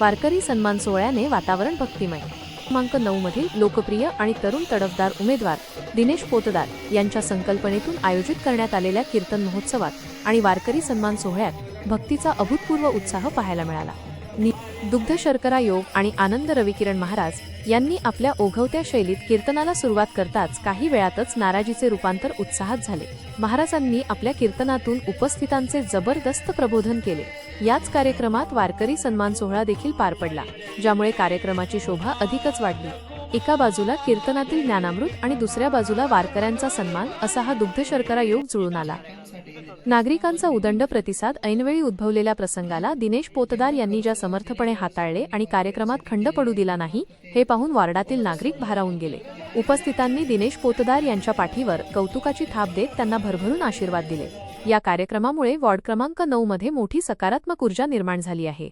वारकरी सन्मान सोहळ्याने वातावरण भक्तिमय. क्रमांक नऊ मधील लोकप्रिय आणि तरुण तडफदार उमेदवार दिनेश पोतदार यांच्या संकल्पनेतून आयोजित करण्यात आलेल्या कीर्तन महोत्सवात आणि वारकरी सन्मान सोहळ्यात भक्तीचा अभूतपूर्व उत्साह पाहायला मिळाला. दुग्ध शर्करा योग आणि आनंद रविकिरण महाराज यांनी आपल्या ओघवत्या शैलीत कीर्तनाला सुरुवात करताच काही वेळातच नाराजीचे रूपांतर उत्साहात झाले. महाराजांनी आपल्या कीर्तनातून उपस्थितांचे जबरदस्त प्रबोधन केले. याच कार्यक्रमात वारकरी सन्मान सोहळा देखील पार पडला ज्यामुळे कार्यक्रमाची शोभा अधिकच वाढली. एका बाजूला कीर्तनातील ज्ञानामृत आणि दुसऱ्या बाजूला वारकऱ्यांचा सन्मान असा हा दुग्ध शर्करा योग जुळून आला. नागरिकांचा उदंड प्रतिसाद ऐनवेळी उद्भवलेल्या प्रसंगाला दिनेश पोतदार यांनी ज्या समर्थपणे हाताळले आणि कार्यक्रमात खंड पडू दिला नाही हे पाहून वार्डातील नागरिक भारावून गेले. उपस्थितांनी दिनेश पोतदार यांच्या पाठीवर कौतुकाची थाप देत त्यांना भरभरून आशीर्वाद दिले. या कार्यक्रमामुळे वॉर्ड क्रमांक नऊ मध्ये मोठी सकारात्मक ऊर्जा निर्माण झाली आहे.